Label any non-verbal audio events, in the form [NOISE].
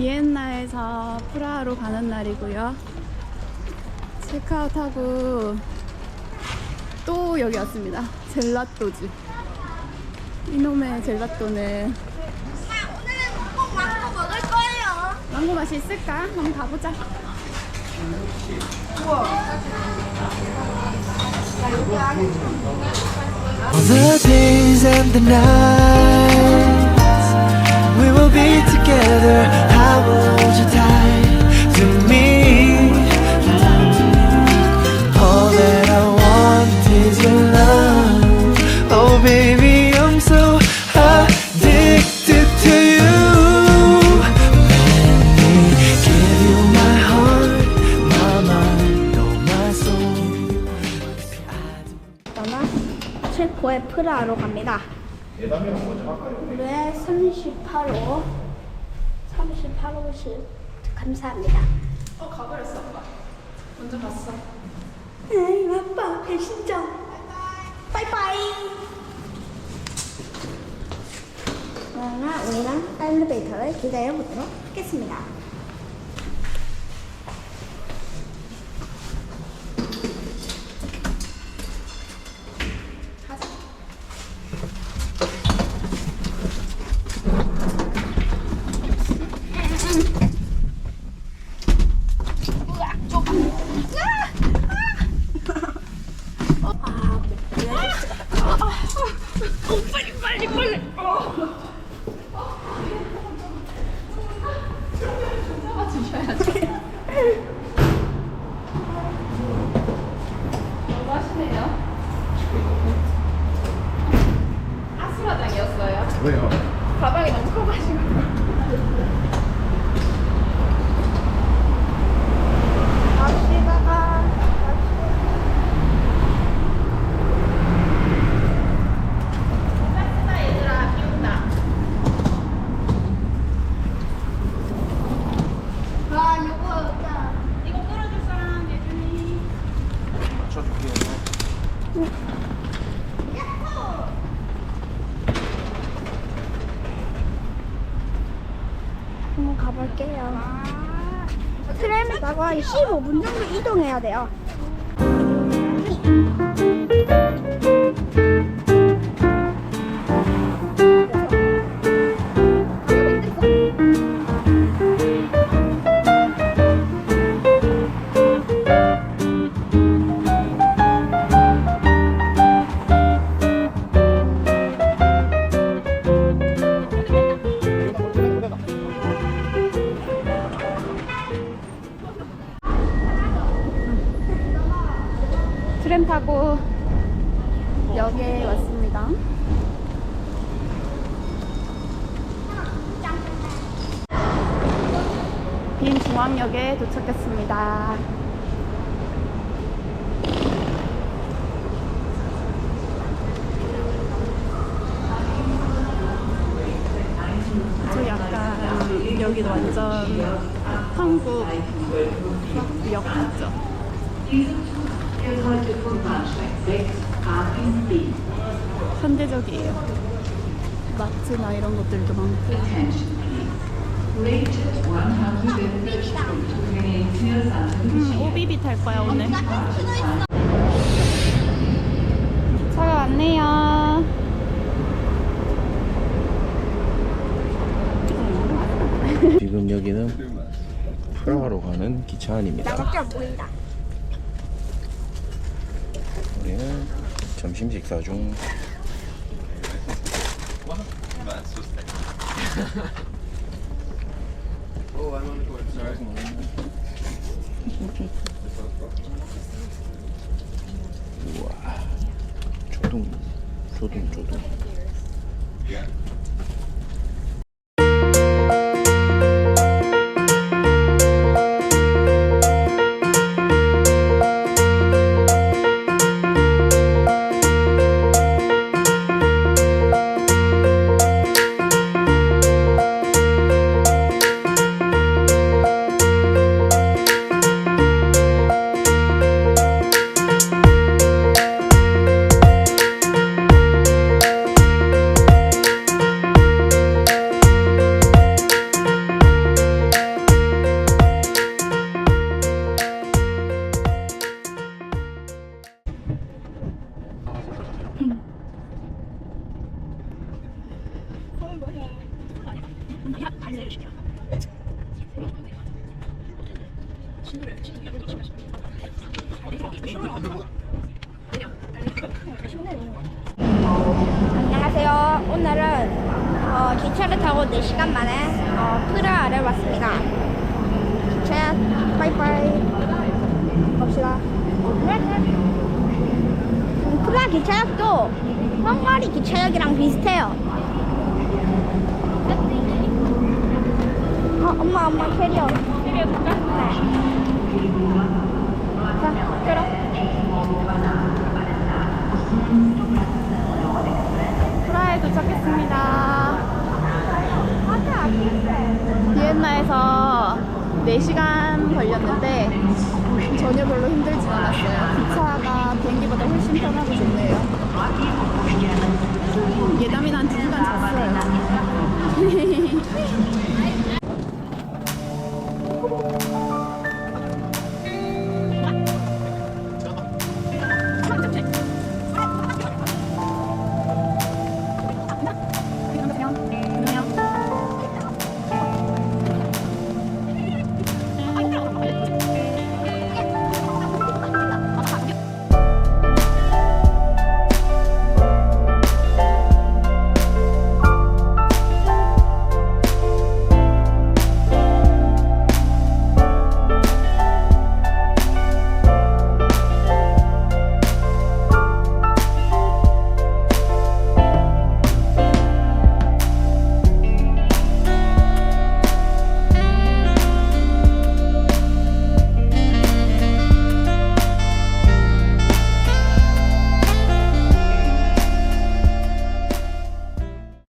비엔나에서 프라하로 가는 날이고요. 체크아웃하고 또 여기 왔습니다. 젤라또집. 이놈의 젤라또는 오늘은 꼭 망고 먹을 거예요. 망고 맛이 있을까? 한번 가보자. All the days and the nights we will be together. Baby, I'm so addicted to you. Let me give you my heart, my mind, oh, my soul. 떠나 체코의 프라하로 갑니다. 네, 38호. 38호실 감사합니다. 어, 가버렸어, 아빠. 먼저 갔어. 에이, 아빠 배신자. 바이바이. 그러나 우리는 엘리베이터를 기다려 보도록 하겠습니다. Bye. [LAUGHS] 한번 가볼게요. 트램에 한 15분 정도 이동해야 돼요. 역에 왔습니다. 빈 중앙역에 도착했습니다. 저 약간 여기 완전 한국 역 같죠? 현대적이에요. 마트나 이런 것들도 많고. 음, 오비비 탈 거야 오늘. 차가 왔네요. 지금 여기는 프라하로 가는 기차 안입니다. 진짜 보인다. 우리는 점심 식사 중. 우와, 조둥, 조둥, 조둥. 안녕하세요. 오늘은 어, 기차를 타고 4시간 만에 어, 프라하를 왔습니다. 기차 빠이빠이 갑시다. 음, 프라하 기차역도 헝가리 기차역이랑 비슷해요. 어, 엄마 엄마 캐리어. 캐리어 줄까? 네. 자, 끌어. 프라하에 도착했습니다. 비엔나에서 4시간 걸렸는데 전혀 별로 힘들진 않았어요. 기차가 비행기보다 훨씬 편하고 좋네요. 예담이는 한 2시간 잤어요. [LAUGHS] [LAUGHS]